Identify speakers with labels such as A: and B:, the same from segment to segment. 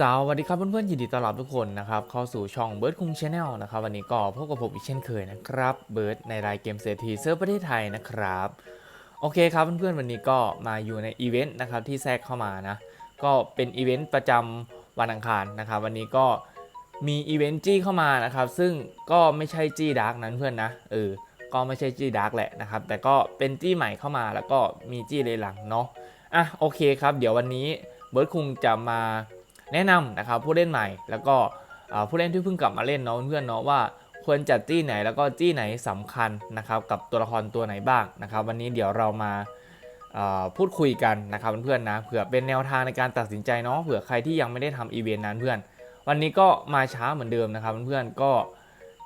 A: สวัสดีครับเพื่อนๆยินดีต้อนรับทุกคนนะครับเข้าสู่ช่องเบิร์ดคุงชาแนลนะครับวันนี้ก็พบกับผมอีกเช่นเคยนะครับเบิร์ดในรายเกมเศรษฐีเซิร์ฟประเทศไทยนะครับโอเคครับเพื่อนๆวันนี้ก็มาอยู่ในอีเวนต์นะครับที่แทรกเข้ามานะก็เป็นอีเวนต์ประจำวันอังคารนะครับวันนี้ก็มีอีเวนต์จี้เข้ามานะครับซึ่งก็ไม่ใช่จี้ดาร์กนั้นเพื่อนนะเออก็ไม่ใช่จี้ดาร์กแหละนะครับแต่ก็เป็นจี้ใหม่เข้ามาแล้วก็มีจี้เลยหลังเนาะอะโอเคครับ เดี๋ยววันนี้เบิร์ดคุงจะมา แนะนำนะครับผู้เล่นใหม่ แล้วก็ผู้เล่นที่เพิ่งกลับมาเล่นเนาะเพื่อนเนาะว่าควรจัดจี้ไหนแล้วก็จี้ไหนสำคัญนะครับกับตัวละครตัวไหนบ้างนะครับวันนี้เดี๋ยวเรามาพูดคุยกันนะครับเพื่อนๆนะเผื่อเป็นแนวทางในการตัดสินใจเนาะเผื่อใครที่ยังไม่ได้ทำอีเวนต์นั้นเพื่อน วันนี้ก็มาช้าเหมือนเดิมนะครับเพื่อนๆก็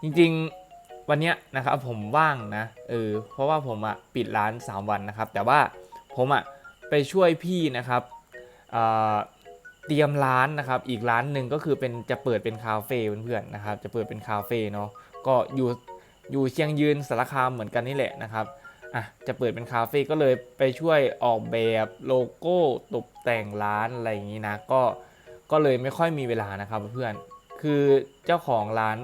A: จริงๆวันนี้นะครับผมว่างนะเออเพราะว่าผมอะปิดร้าน 3 วันนะครับ แต่ว่าผมอะไปช่วยพี่นะครับอ่า เตรียมร้านนะครับ อีกร้านหนึ่งก็คือเป็นจะเปิดเป็นคาเฟ่เพื่อนๆนะครับ จะเปิดเป็นคาเฟ่เนาะ ก็อยู่อยู่เชียงยืนสารคามเหมือนกันนี่แหละนะครับอะจะเปิดเป็นคาเฟ่ก็เลยไปช่วยออกแบบโลโก้ตกแต่งร้านอะไรอย่างนี้นะ ก็ก็เลยไม่ค่อยมีเวลานะครับเพื่อน คือเจ้าของร้าน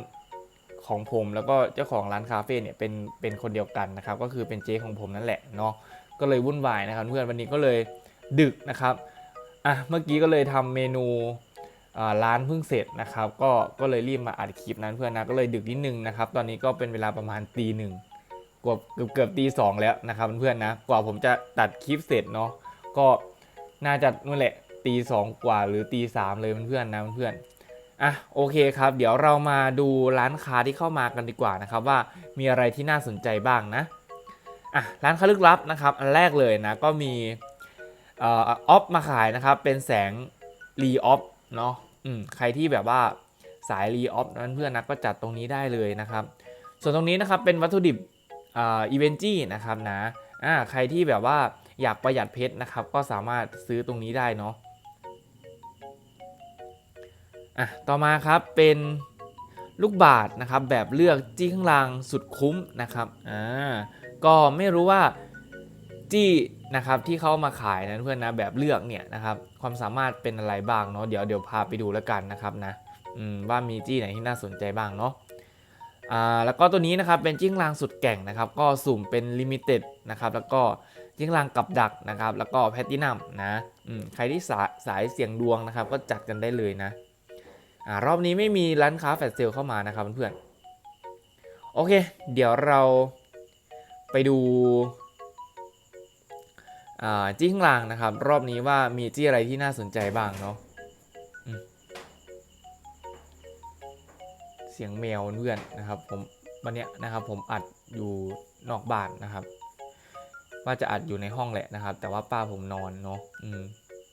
A: ของผมแล้วก็เจ้าของร้านคาเฟ่เนี่ยเป็นเป็นคนเดียวกันนะครับ ก็คือเป็นเจ๊ของผมนั่นแหละเนาะ ก็เลยวุ่นวายนะครับ เพื่อนวันนี้ก็เลยดึกนะครับ อะเมื่อกี้ก็เลยทำเมนูร้านเพิ่งเสร็จนะครับ ก็ก็เลยรีบมาอัดคลิปนั้นเพื่อนนะก็เลยดึกนิดนึงนะครับ ตอนนี้ก็เป็นเวลาประมาณตีหนึ่งกว่าเกือบเกือบตีสองแล้วนะครับเพื่อนนะกว่าผมจะตัดคลิปเสร็จเนาะก็น่าจะนู่นแหละตีสองกว่าหรือตีสามเลยเพื่อนๆนะเพื่อนอะโอเคครับ เดี๋ยวเรามาดูร้านค้าที่เข้ามากันดีกว่านะครับ ว่ามีอะไรที่น่าสนใจบ้างนะอะร้านค้าลึกลับนะครับ อันแรกเลยนะก็มี ออฟมาขายนะครับ เป็นแสงรีออฟเนาะใครที่แบบว่าสายรีออฟนั้นเพื่อนนะก็จัดตรงนี้ได้เลยนะครับ ส่วนตรงนี้นะครับเป็นวัตถุดิบอีเวนจี้นะครับนะอ่าใครที่แบบว่าอยากประหยัดเพชรนะครับ ก็สามารถซื้อตรงนี้ได้เนาะอะต่อมาครับเป็นลูกบาทนะครับแบบเลือกจี้ข้างล่างสุดคุ้มนะครับอ่าก็ไม่รู้ว่า จี้นะครับที่เขามาขายนะเพื่อนนะแบบเลือกเนี่ยนะครับความสามารถเป็นอะไรบ้างเนาะเดี๋ยวเดี๋ยวพาไปดูแล้วกันนะครับนะว่ามีจี้ไหนที่น่าสนใจบ้างเนาะแล้วก็ตัวนี้นะครับเป็นจิ้งลางสุดแก่งนะครับ ก็สุ่มเป็นลิมิเต็ดนะครับแล้วก็จิ้งลางกับดักนะครับ แล้วก็แพตตินัมนะใครที่สายสายเสี่ยงดวงนะครับ ก็จัดกันได้เลยนะอรอบนี้ไม่มีร้านค้าแฟลชเซลเข้ามานะครับเพื่อนๆโอเค เดี๋ยวเราไปดู จี้ข้างล่างนะครับ รอบนี้ว่ามีจี้อะไรที่น่าสนใจบ้างเนาะเสียงแมวเพื่อนนะครับผมวันนี้นะครับผมอัดอยู่นอกบ้านนะครับ ว่าจะอัดอยู่ในห้องแหละนะครับ แต่ว่าป้าผมนอนเนาะอืม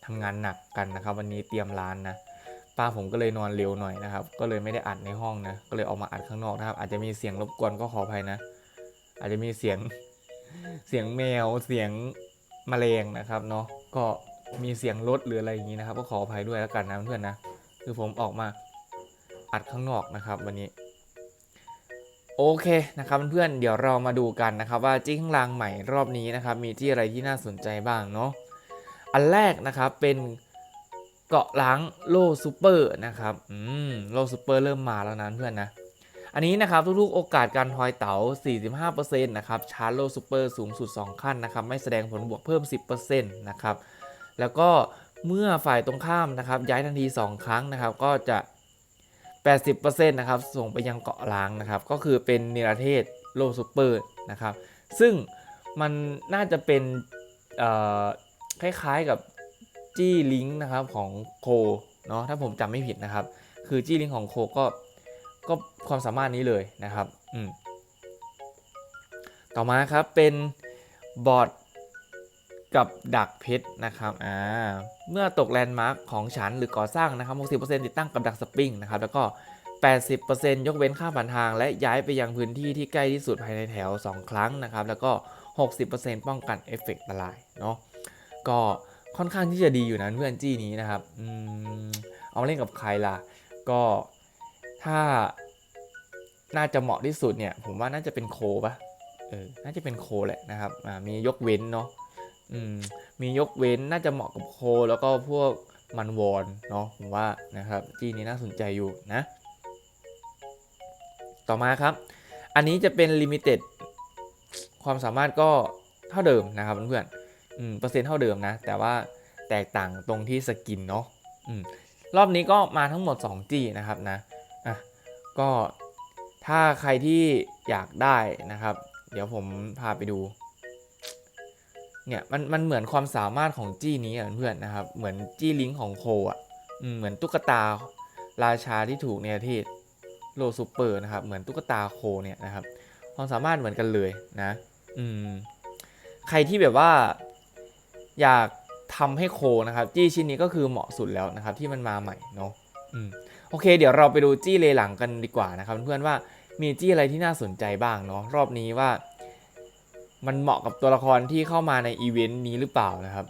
A: ทำงานหนักกันนะครับ วันนี้เตรียมร้านนะป้าผมก็เลยนอนเร็วหน่อยนะครับ ก็เลยไม่ได้อัดในห้องนะ ก็เลยออกมาอัดข้างนอกนะครับ อาจจะมีเสียงรบกวนก็ขออภัยนะ อาจจะมีเสียงเสียงแมวเสียง มแมลงนะครับเนาะก็มีเสียงรถหรืออะไรอย่างนี้นะครับ ก็ขออภัยด้วยแล้วกันนะเพื่อนนะคือผมออกมาอัดข้างนอกนะครับวันนี้โอเคนะครับเพื่อนเดี๋ยวเรามาดูกันนะครับ ว่าจี้ข้างล่างใหม่รอบนี้นะครับ มีจี้อะไรที่น่าสนใจบ้างเนาะอันแรกนะครับเป็นเกาะล้างโลซูเปอร์นะครับอืมโลซูเปอร์เริ่มมาแล้วนะเพื่อนนะ อันนี้นะครับทุกๆ โอกาสการทอยเต๋า 45%นะครับชาร์โลซูเปอร์สูงสุด 2 ขั้นนะครับไม่แสดงผลบวกเพิ่ม 10%นะครับแล้วก็เมื่อฝ่ายตรงข้ามนะครับย้ายทันที 2 ครั้งนะครับก็จะ 80%นะครับส่งไปยังเกาะล้างนะครับก็คือเป็นเนรเทศโลซูเปอร์นะครับซึ่งมันน่าจะเป็นเอ่อคล้ายๆกับจี้ลิงนะครับของโคเนาะถ้าผมจำไม่ผิดนะครับ คือจี้ลิงของโคก็ ก็ความสามารถนี้เลยนะครับอืมต่อมาครับเป็นบอร์ดกับดักเพชรนะครับอ่าเมื่อตกแลนด์มาร์คของฉันหรือก่อสร้างนะครับ 60%ติดตั้งกับดักสปริงนะครับแล้วก็ 80%ยกเว้นค่าผ่านทาง และย้ายไปยังพื้นที่ที่ใกล้ที่สุดภายในแถว 2 ครั้งนะครับ แล้วก็ 60%ป้องกันเอฟเฟกต์ละลายเนาะก็ค่อนข้างที่จะดีอยู่นะเพื่อนจี้นี้นะครับ อืม เอามาเล่นกับใครล่ะ ก็ ถ้าน่าจะเหมาะที่สุดเนี่ย ผมว่าน่าจะเป็นโคปะเออ น่าจะเป็นโคแหละนะครับ อ่า มียกเว้นเนาะ อืม มียกเว้นน่าจะเหมาะกับโค แล้วก็พวกมันวอนเนาะ ผมว่านะครับ จี้นี้น่าสนใจอยู่นะ ต่อมาครับ อันนี้จะเป็นลิมิเต็ด ความสามารถก็เท่าเดิมนะครับเพื่อนๆ อืม เปอร์เซ็นต์เท่าเดิมนะ แต่ว่าแตกต่างตรงที่สกินเนาะ อืม รอบนี้ก็มาทั้งหมด2จี้นะครับนะ ก็ถ้าใครที่อยากได้นะครับ เดี๋ยวผมพาไปดู เนี่ยมันมันเหมือนความสามารถของจี้นี้เพื่อนนะครับ เหมือนจี้ลิงของโคอะเหมือนตุ๊กตาราชาที่ถูกในประเทศโลซูเปอร์นะครับ เหมือนตุ๊กตาโคเนี่ยนะครับ ความสามารถเหมือนกันเลยนะ อืม ใครที่แบบว่า อยากทำให้โคนะครับ จี้ชิ้นนี้ก็คือเหมาะสุดแล้วนะครับ ที่มันมาใหม่เนาะอืม โอเค เดี๋ยวเราไปดูจี้เลหลังกันดีกว่านะครับเพื่อนๆว่ามีจี้อะไรที่น่าสนใจบ้างเนาะรอบนี้ว่า มันเหมาะกับตัวละครที่เข้ามาในอีเวนต์นี้หรือเปล่านะครับ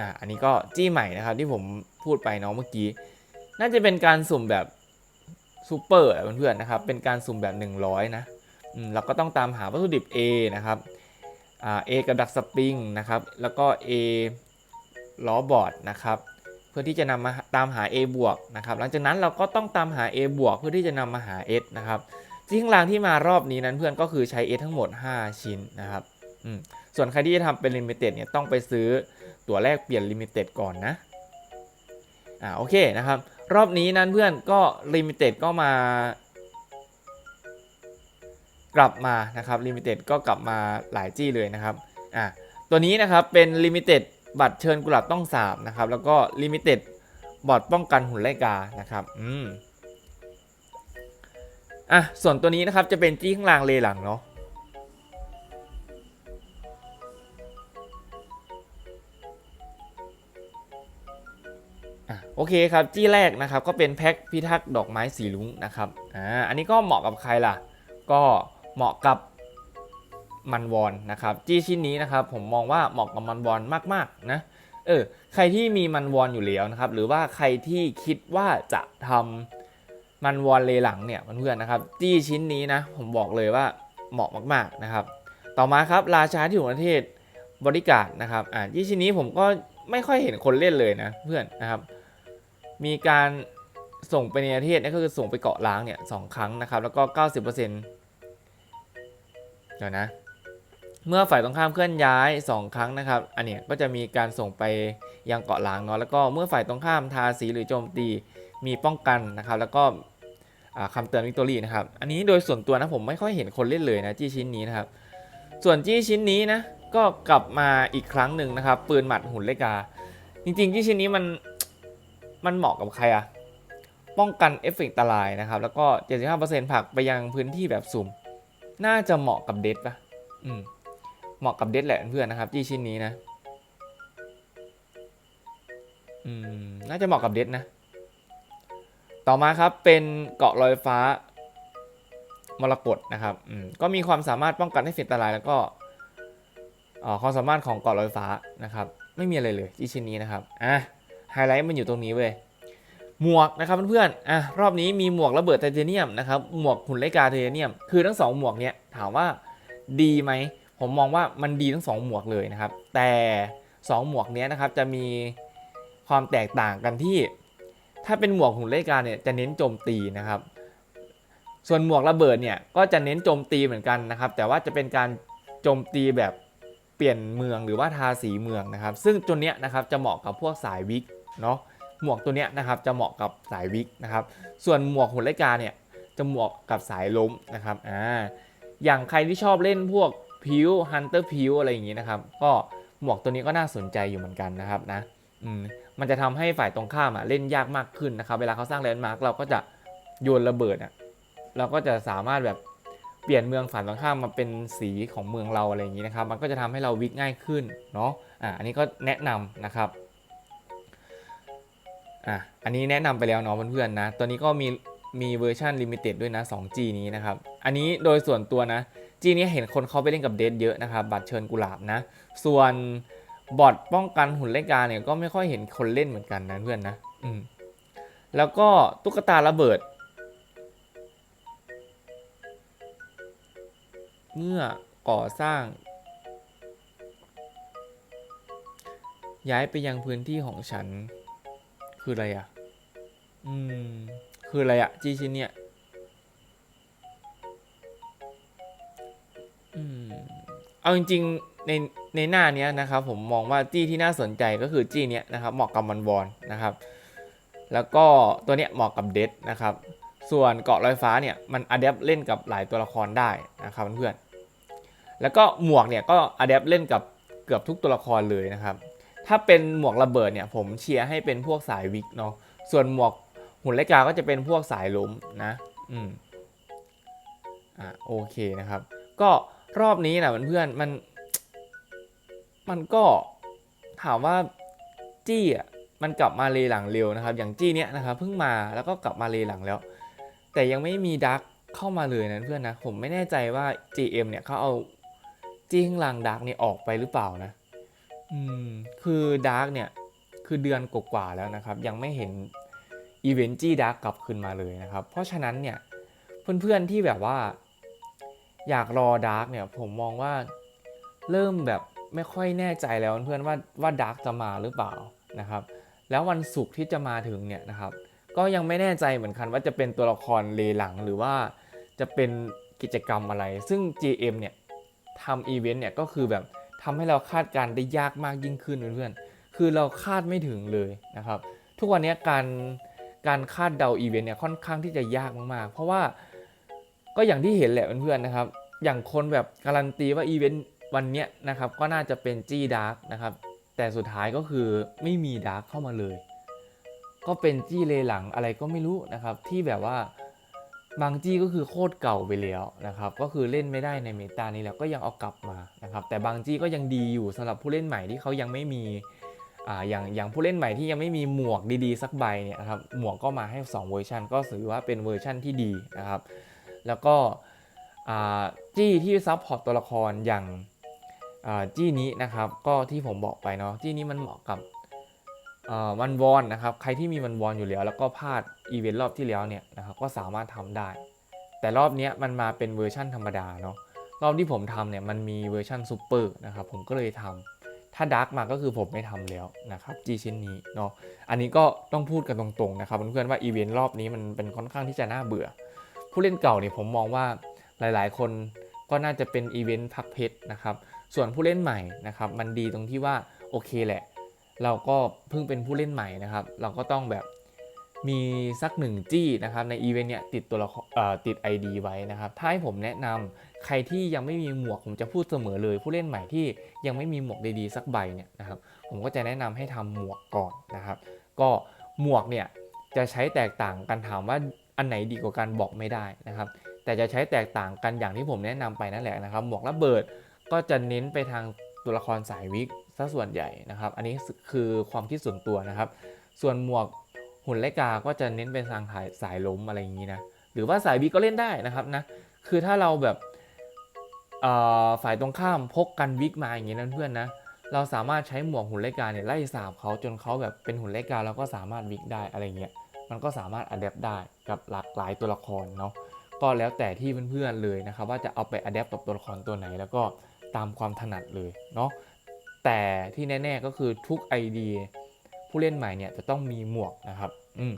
A: อ่าอันนี้ก็จี้ใหม่นะครับที่ผมพูดไปเนาะเมื่อกี้ น่าจะเป็นการสุ่มแบบซูเปอร์เพื่อนๆนะครับเป็นการสุ่มแบบ 100 นะอืมเราก็ต้องตามหาวัตถุดิบ A นะครับอ่า A กับดักสปริงนะครับ แล้วก็ A ล้อบอร์ดนะครับ พื่อที่จะนำมาตามหา A บวกนะครับหลังจากนั้นเราก็ต้องตามหา A บวกเพื่อที่จะนำมาหา S นะครับจิ้งรางที่มารอบนี้นั้นเพื่อนก็คือใช้ S ทั้งหมด 5 ชิ้นนะครับอืมส่วนใครที่จะทำเป็นลิมิเต็ดเนี่ยต้องไปซื้อตัวแรกเปลี่ยนลิมิเต็ดก่อนนะอ่าโอเคนะครับ รอบนี้นั้นเพื่อนก็ลิมิเต็ดก็มากลับมานะครับลิมิเต็ดก็กลับมาหลายจี้เลยนะครับอ่าตัวนี้นะครับเป็นลิมิเต็ด บัตรเชิญกุหลาบต้องสาบนะครับ แล้วก็ลิมิเต็ดบอร์ดป้องกันหุ่นไล่กานะครับ อืม อะ ส่วนตัวนี้นะครับจะเป็นจี้ข้างล่างเลหลังเนาะอะโอเคครับ จี้แรกนะครับก็เป็นแพ็คพิทักษ์ดอกไม้สีลุ้งนะครับ อ่า อันนี้ก็เหมาะกับใครล่ะ ก็เหมาะกับ มันวอนนะครับจี้ชิ้นนี้นะครับผมมองว่าเหมาะกับมันวอนมากๆนะเออใครที่มีมันวอนอยู่แล้วนะครับหรือว่าใครที่คิดว่าจะทำมันวอลเลหลังเนี่ยเพื่อนๆนะครับจี้ชิ้นนี้นะผมบอกเลยว่าเหมาะมากๆนะครับ ต่อมาครับราชาที่อยู่ประเทศบริการนะครับอ่าจี้ชิ้นนี้ผมก็ไม่ค่อยเห็นคนเล่นเลยนะเพื่อนนะครับ มีการส่งไปในประเทศนี่ก็คือส่งไปเกาะล้างเนี่ยสองครั้งนะครับ แล้วก็ 90%เดี๋ยวนะ เมื่อฝ่ายตรงข้ามเคลื่อนย้าย 2 ครั้งนะครับ อันเนี้ยก็จะมีการส่งไปยังเกาะหล้างเนาะแล้วก็เมื่อฝ่ายตรงข้ามทาสีหรือโจมตีมีป้องกันนะครับ แล้วก็อ่าคำเตือนวิกตอรี่นะครับ อันนี้โดยส่วนตัวนะผมไม่ค่อยเห็นคนเล่นเลยนะจี้ชิ้นนี้นะครับ ส่วนจี้ชิ้นนี้นะก็กลับมาอีกครั้งหนึ่งนะครับ ปืนหมัดหุ่นเลกา จริงๆจี้ชิ้นนี้มันมันเหมาะกับใครอะป้องกันเอฟเฟกต์อันตรายนะครับ แล้วก็ 75%ผลักไปยังพื้นที่แบบสุ่ม น่าจะเหมาะกับเดดปะอืม เหมาะกับเดดแหละเพื่อนนะครับจี้ชิ้นนี้นะอืมน่าจะเหมาะกับเดดนะ ต่อมาครับเป็นเกาะลอยฟ้ามรกตนะครับอืมก็มีความสามารถป้องกันให้เฟตอันตรายแล้วก็อ่อความสามารถของเกาะลอยฟ้านะครับไม่มีอะไรเลยที่ชิ้นนี้นะครับอะไฮไลท์มันอยู่ตรงนี้เว้ยหมวกนะครับเพื่อนๆ อะรอบนี้มีหมวกระเบิดไทเทเนียมนะครับ หมวกหุ่นไลกาไทเทเนียม คือทั้งสองหมวกเนี้ยถามว่าดีไหม ผมมองว่ามันดีทั้งสองหมวกเลยนะครับ แต่สองหมวกนี้นะครับจะมีความแตกต่างกันที่ ถ้าเป็นหมวกหุ่นเลขการเนี่ยจะเน้นโจมตีนะครับ ส่วนหมวกระเบิดเนี่ยก็จะเน้นโจมตีเหมือนกันนะครับ แต่ว่าจะเป็นการโจมตีแบบเปลี่ยนเมืองหรือว่าทาสีเมืองนะครับ ซึ่งตัวเนี้ยนะครับจะเหมาะกับพวกสายวิกเนาะหมวกตัวเนี้ยนะครับจะเหมาะกับสายวิกนะครับ ส่วนหมวกหุ่นเลขการเนี่ยจะเหมาะกับสายล้มนะครับอ่าอย่างใครที่ชอบเล่นพวก พิวฮันเตอร์พิวอะไรอย่างงี้นะครับ ก็หมวกตัวนี้ก็น่าสนใจอยู่เหมือนกันนะครับนะมมันจะทำให้ฝ่ายตรงข้ามอะเล่นยากมากขึ้นนะครับ เวลาเขาสร้างแลนด์มาร์กเราก็จะโยนระเบิดอะเราก็จะสามารถแบบเปลี่ยนเมืองฝ่ายตรงข้ามมาเป็นสีของเมืองเราอะไรอย่างนี้นะครับ มันก็จะทำให้เราวิกง่ายขึ้นเนาะอะอันนี้ก็แนะนำนะครับอะอันนี้แนะนำไปแล้วเนาะเพื่อนๆนะตัวนี้ก็มีมีเวอร์ชันลิมิเต็ดด้วยนะ 2G นี้นะครับ อันนี้โดยส่วนตัวนะ G นี้เห็นคนเขาไปเล่นกับเดทเยอะนะครับบัตรเชิญกุหลาบนะ ส่วนบอทป้องกันหุ่นเล่กาเนี่ยก็ไม่ค่อยเห็นคนเล่นเหมือนกันนะเพื่อนนะอืมแล้วก็ตุ๊กตาระเบิด เมื่อก่อสร้าง ย้ายไปยังพื้นที่ของฉัน คืออะไรอะ อืม คืออะไรอะจีชินเนี่ย เอาจริงๆในในหน้านี้นะครับผมมองว่าจี้ที่น่าสนใจก็คือจี้เนี้ยนะครับเหมาะกับมันวอนนะครับ แล้วก็ตัวเนี้ยเหมาะกับเดดนะครับ ส่วนเกาะลอยฟ้าเนี่ยมันอัดแอปเล่นกับหลายตัวละครได้นะครับเพื่อนๆแล้วก็หมวกเนี่ยก็อัดแอปเล่นกับเกือบทุกตัวละครเลยนะครับ ถ้าเป็นหมวกระเบิดเนี่ยผมเชียร์ให้เป็นพวกสายวิกเนาะส่วนหมวกหุ่นไลกาก็จะเป็นพวกสายล้มนะ อืมอะโอเคนะครับ ก็ รอบนี้นะเพื่อนๆมัน มันก็ถามว่าจี้อะมันกลับมาเลหลังเร็วนะครับ อย่างจี้เนี้ยนะครับเพิ่งมาแล้วก็กลับมาเลหลังแล้ว แต่ยังไม่มีดักเข้ามาเลยนะเพื่อนนะผมไม่แน่ใจว่า GM เนี่ยเขาเอาจี้ข้างหลังดักเนี่ยออกไปหรือเปล่านะ อืมคือดาร์กเนี่ยคือเดือนกว่าแล้วนะครับ ยังไม่เห็นอีเวนต์จี้ดาร์กกลับคืนมาเลยนะครับ เพราะฉะนั้นเนี่ยเพื่อนๆที่แบบว่า อยากรอดาร์กเนี่ยผมมองว่าเริ่มแบบไม่ค่อยแน่ใจแล้วเพื่อนว่าว่าดาร์กจะมาหรือเปล่านะครับ แล้ววันศุกร์ที่จะมาถึงเนี่ยนะครับ ก็ยังไม่แน่ใจเหมือนกันว่าจะเป็นตัวละครเลหลังหรือว่าจะเป็นกิจกรรมอะไร ซึ่ง GM เนี่ยทำอีเวนต์เนี่ยก็คือแบบทำให้เราคาดการณ์ได้ยากมากยิ่งขึ้นเพื่อนๆคือเราคาดไม่ถึงเลยนะครับ ทุกวันนี้การการคาดเดาอีเวนต์เนี่ยค่อนข้างที่จะยากมากๆ เพราะว่า ก็อย่างที่เห็นแหละเพื่อนๆนะครับ อย่างคนแบบการันตีว่าอีเวนต์วันเนี้ยนะครับก็น่าจะเป็นจี้ดาร์กนะครับ แต่สุดท้ายก็คือไม่มีดาร์กเข้ามาเลย ก็เป็นจี้เลหลังอะไรก็ไม่รู้นะครับ ที่แบบว่าบางจี้ก็คือโคตรเก่าไปแล้วนะครับ ก็คือเล่นไม่ได้ในเมตานี้แล้วก็ยังเอากลับมานะครับ แต่บางจี้ก็ยังดีอยู่สำหรับผู้เล่นใหม่ที่เขายังไม่มีอ่าอย่างอย่างผู้เล่นใหม่ที่ยังไม่มีหมวกดีๆ สักใบเนี่ยครับหมวกก็มาให้ 2 เวอร์ชันก็ถือว่าเป็นเวอร์ชันที่ดีนะครับ แล้วก็จี้ที่ซับพอร์ตตัวละครอย่างจี้นี้นะครับ ก็ที่ผมบอกไปเนาะจี้นี้มันเหมาะกับวันวอนนะครับ ใครที่มีวันวอนอยู่แล้ว แล้วก็พลาดอีเวนต์รอบที่แล้วเนี่ยนะครับก็สามารถทำได้ แต่รอบนี้มันมาเป็นเวอร์ชั่นธรรมดาเนาะรอบที่ผมทำเนี่ยมันมีเวอร์ชั่นซูเปอร์นะครับผมก็เลยทำถ้าดาร์กมาก็คือผมไม่ทำแล้วนะครับจีชิ้นนี้เนาะอันนี้ก็ต้องพูดกันตรงๆนะครับเพื่อนๆว่าอีเวนต์รอบนี้มันเป็นค่อนข้างที่จะน่าเบื่อ ผู้เล่นเก่าเนี่ยผมมองว่าหลายๆ คนก็น่าจะเป็นอีเวนต์พักเพชรนะครับ ส่วนผู้เล่นใหม่นะครับ มันดีตรงที่ว่าโอเคแหละ เราก็เพิ่งเป็นผู้เล่นใหม่นะครับ เราก็ต้องแบบมีสักหนึ่งจี้นะครับในอีเวนต์เนี้ยติดตัวละครเอ่อติด ID ไว้นะครับ ถ้าให้ผมแนะนำใครที่ยังไม่มีหมวกผมจะพูดเสมอเลย ผู้เล่นใหม่ที่ยังไม่มีหมวกดีๆสักใบเนี่ยนะครับ ผมก็จะแนะนำให้ทำหมวกก่อนนะครับ ก็หมวกเนี่ยจะใช้แตกต่างกันถามว่า อันไหนดีกว่ากันบอกไม่ได้นะครับ แต่จะใช้แตกต่างกันอย่างที่ผมแนะนำไปนั่นแหละนะครับ หมวกระเบิดก็จะเน้นไปทางตัวละครสายวิกซะส่วนใหญ่นะครับ อันนี้คือความคิดส่วนตัวนะครับ ส่วนหมวกหุ่นไลกา ก็จะเน้นเป็นทางถ่ายสายล้มอะไรอย่างนี้นะ หรือว่าสายวิกก็เล่นได้นะครับนะ คือถ้าเราแบบฝ่ายตรงข้ามพกกันวิกมาอย่างนี้นะเพื่อนนะ เราสามารถใช้หมวกหุ่นไลกาเนี่ยไล่สาบเขาจนเขาแบบเป็นหุ่นไลกาแล้วก็สามารถวิกได้อะไรเงี้ย มันก็สามารถอัดแอปได้กับหลากหลายตัวละครเนาะก็แล้วแต่ที่เพื่อนๆเลยนะครับ ว่าจะเอาไปอัดแอปกับตัวละครตัวไหน แล้วก็ตามความถนัดเลยเนาะแต่ที่แน่ ๆก็คือทุก ID ผู้เล่นใหม่เนี่ยจะต้องมีหมวกนะครับอืม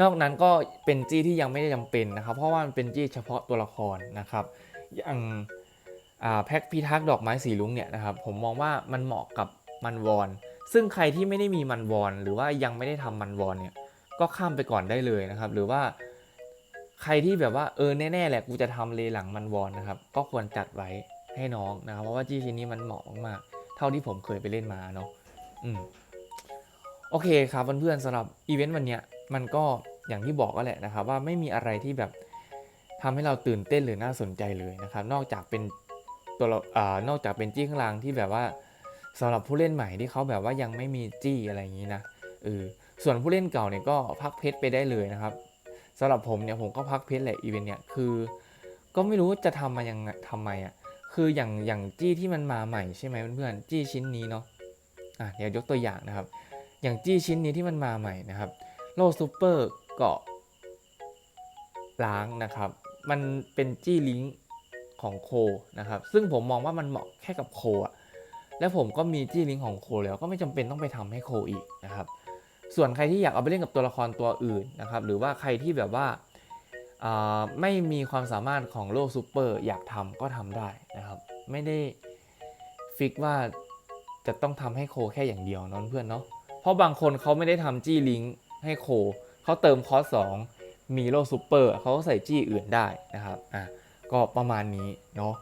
A: นอกนั้นก็เป็นจี้ที่ยังไม่ได้จำเป็นนะครับ เพราะว่ามันเป็นจี้เฉพาะตัวละครนะครับ อย่างแพ็คพิทักษ์ดอกไม้สีลุงเนี่ยนะครับผมมองว่ามันเหมาะกับมันวอน ซึ่งใครที่ไม่ได้มีมันวอน หรือว่ายังไม่ได้ทำมันวอนเนี่ย ก็ข้ามไปก่อนได้เลยนะครับ หรือว่าใครที่แบบว่าเออแน่ๆแหละกูจะทำเลหลังมันวอนนะครับ ก็ควรจัดไว้ให้น้องนะครับ เพราะว่าจี้ชิ้นนี้มันเหมาะมากๆเท่าที่ผมเคยไปเล่นมาเนาะอืมโอเคครับเพื่อนๆสำหรับอีเวนต์วันเนี้ยมันก็อย่างที่บอกก็แหละนะครับ ว่าไม่มีอะไรที่แบบทำให้เราตื่นเต้นหรือน่าสนใจเลยนะครับ นอกจากเป็นตัวเราอ่านอกจากเป็นจี้ข้างล่างที่แบบว่าสำหรับผู้เล่นใหม่ที่เขาแบบว่ายังไม่มีจี้อะไรอย่างนี้นะเออ ส่วนผู้เล่นเก่าเนี่ยก็พักเพชรไปได้เลยนะครับสำหรับผมเนี่ยผมก็พักเพชรแหละอีเวนต์เนี่ยคือ ก็ไม่รู้จะทำมายังไงทำไมอะคืออย่างอย่างจี้ที่มันมาใหม่ใช่ไหมเพื่อนๆจี้ชิ้นนี้เนาะอะเดี๋ยวยกตัวอย่างนะครับ อย่างจี้ชิ้นนี้ที่มันมาใหม่นะครับโลซูเปอร์เกาะล้างนะครับ มันเป็นจี้ลิงก์ของโคนะครับ ซึ่งผมมองว่ามันเหมาะแค่กับโคอะและผมก็มีจี้ลิงก์ของโคแล้วก็ไม่จำเป็นต้องไปทำให้โคอีกนะครับ ส่วนใครที่อยากเอาไปเล่นกับตัวละครตัวอื่นนะครับหรือว่าใครที่แบบว่าไม่มีความสามารถของโลกซูเปอร์อยากทำก็ทำได้นะครับ ไม่ได้ฟิกว่าจะต้องทำให้โคแค่อย่างเดียวเนอะเพื่อนเนาะเพราะบางคนเขาไม่ได้ทำจี้ลิงก์ให้โคเขาเติมคอร์สสองมีโลซูเปอร์เขาก็ใส่จี้อื่นได้นะครับอะก็ประมาณนี้เนาะ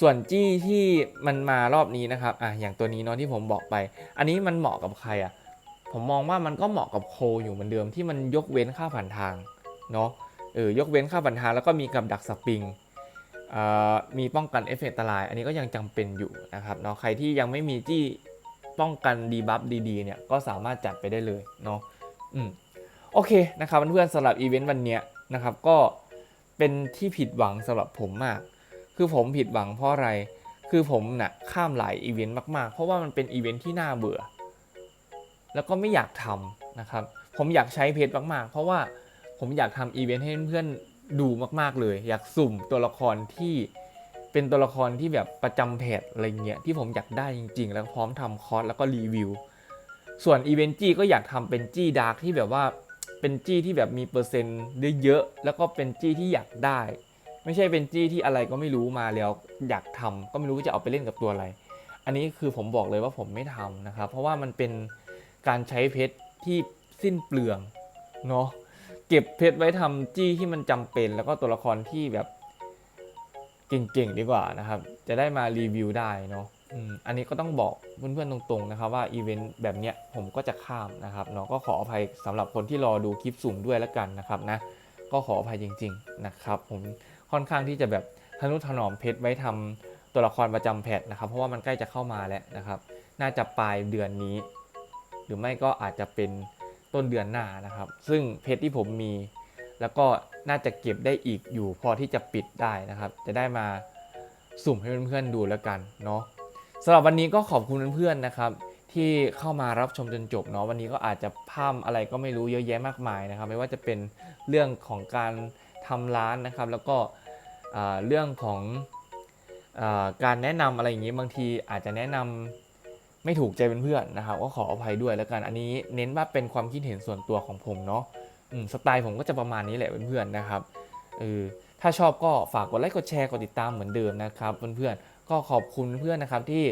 A: ส่วนจี้ที่มันมารอบนี้นะครับอะอย่างตัวนี้เนาะที่ผมบอกไป อันนี้มันเหมาะกับใครอะผมมองว่ามันก็เหมาะกับโคอยู่เหมือนเดิมที่มันยกเว้นค่าผ่านทางเนาะเออยกเว้นค่าผ่านทางแล้วก็มีกับดักสปริงอ่อมีป้องกันเอฟเฟกต์อันตราย อันนี้ก็ยังจำเป็นอยู่นะครับเนาะใครที่ยังไม่มีจี้ป้องกันดีบัฟดีๆเนี่ยก็สามารถจัดไปได้เลยเนาะอืมโอเคนะครับเพื่อนๆสำหรับอีเวนต์วันเนี้ยนะครับก็เป็นที่ผิดหวังสำหรับผมมาก คือผมผิดหวังเพราะอะไร คือผมนะ่ะข้ามหลายอีเวนต์มากๆ เพราะว่ามันเป็นอีเวนต์ที่น่าเบื่อ แล้วก็ไม่อยากทำนะครับ ผมอยากใช้เพจมากๆ เพราะว่าผมอยากทำอีเวนต์ให้เพื่อนๆดูมากๆเลย อยากสุ่มตัวละครที่เป็นตัวละครที่แบบประจำเพจอะไรเงี้ยที่ผมอยากได้จริง ๆ แล้วพร้อมทำคอร์สแล้วก็รีวิว ส่วนอีเวนต์จี้ก็อยากทำเป็นจี้ดาร์กที่แบบว่าเป็นจี้ที่แบบมีเปอร์เซ็นต์เยอะๆแล้วก็เป็นจี้ที่อยากได้ ไม่ใช่เป็นจี้ที่อะไรก็ไม่รู้มาแล้วอยากทำก็ไม่รู้ว่าจะเอาไปเล่นกับตัวอะไร อันนี้คือผมบอกเลยว่าผมไม่ทำนะครับ เพราะว่ามันเป็นการใช้เพชรที่สิ้นเปลืองเนาะเก็บเพชรไว้ทำจี้ที่มันจำเป็น แล้วก็ตัวละครที่แบบเก่งๆดีกว่านะครับ จะได้มารีวิวได้เนาะอันนี้ก็ต้องบอกเพื่อนๆตรงๆนะครับว่าอีเวนต์แบบเนี้ยผมก็จะข้ามนะครับเนาะก็ขออภัยสำหรับคนที่รอดูคลิปสุ่มด้วยแล้วกันนะครับนะก็ขออภัยจริง ๆ นะครับ ผม ค่อนข้างที่จะแบบทนุถนอมเพชรไว้ทำตัวละครประจำแพทนะครับ เพราะว่ามันใกล้จะเข้ามาแล้วนะครับ น่าจะปลายเดือนนี้ หรือไม่ก็อาจจะเป็นต้นเดือนหน้านะครับ ซึ่งเพชรที่ผมมี แล้วก็น่าจะเก็บได้อีกอยู่พอที่จะปิดได้นะครับ จะได้มาสุ่มให้เพื่อนๆดูแล้วกันเนาะสำหรับวันนี้ก็ขอบคุณเพื่อนๆนะครับ ที่เข้ามารับชมจนจบเนาะวันนี้ก็อาจจะพร่ำอะไรก็ไม่รู้เยอะแยะมากมายนะครับ ไม่ว่าจะเป็นเรื่องของการทำร้านนะครับ แล้วก็ เรื่องของอการแนะนำอะไรอย่างนี้บางทีอาจจะแนะนำไม่ถูกใจเพื่อนๆนะครับก็ขออภัยด้วยแล้วกันอันนี้เน้นว่าเป็นความคิดเห็นส่วนตัวของผมเนาะสไตล์ผมก็จะประมาณนี้แหละเพื่อนๆนะครับเออถ้าชอบก็ฝากกดไลค์กดแชร์กดติดตามเหมือนเดิมนะครับเพื่อนๆก็ขอบคุณเพื่อนนะครับที่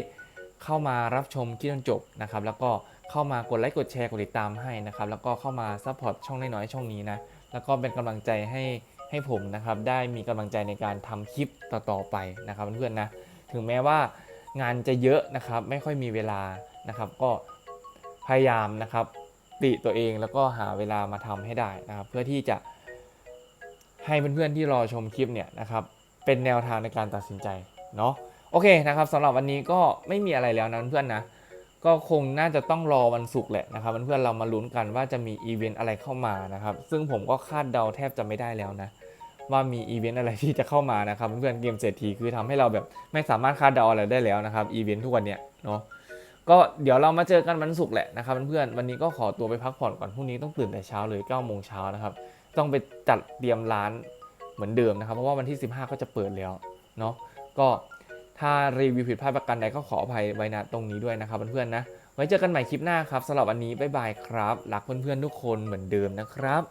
A: เข้ามารับชมคลิปจนจบนะครับแล้วก็เข้ามากดไลค์กดแชร์กดติดตามให้นะครับแล้วก็เข้ามาซัพพอร์ตช่องน้อยๆช่องนี้นะแล้วก็เป็นกำลังใจให้ ให้ผมนะครับได้มีกำลังใจในการทำคลิปต่อๆไปนะครับเพื่อนๆนะถึงแม้ว่างานจะเยอะนะครับไม่ค่อยมีเวลานะครับ ก็พยายามนะครับติตัวเองแล้วก็หาเวลามาทำให้ได้นะครับ เพื่อที่จะให้เพื่อนๆที่รอชมคลิปเนี่ยนะครับเป็นแนวทางในการตัดสินใจเนาะโอเคนะครับสำหรับวันนี้ก็ไม่มีอะไรแล้วนะเพื่อนๆนะก็คงน่าจะต้องรอวันศุกร์แหละนะครับเพื่อนๆเรามาลุ้นกันว่าจะมีอีเวนต์อะไรเข้ามานะครับ ซึ่งผมก็คาดเดาแทบจะไม่ได้แล้วนะ ว่ามีอีเวนต์อะไรที่จะเข้ามานะครับเพื่อนๆเกมเศรษฐีคือทำให้เราแบบไม่สามารถคาดเดาอะไรได้แล้วนะครับอีเวนต์ทุกวันเนี้ยเนาะก็เดี๋ยวเรามาเจอกันวันศุกร์แหละนะครับเพื่อนๆวันนี้ก็ขอตัวไปพักผ่อนก่อนพรุ่งนี้ต้องตื่นแต่เช้าเลย9โมงเช้านะครับต้องไปจัดเตรียมร้านเหมือนเดิมนะครับ เพราะว่าวันที่ 15 ก็จะเปิดแล้วเนาะก็ถ้ารีวิวผิดพลาดประการใดก็ขออภัยไว้ณตรงนี้ด้วยนะครับเพื่อนๆนะไว้เจอกันใหม่คลิปหน้าครับสำหรับวันนี้บ๊ายบายครับรักเพื่อนๆทุกคนเหมือนเดิมนะครับ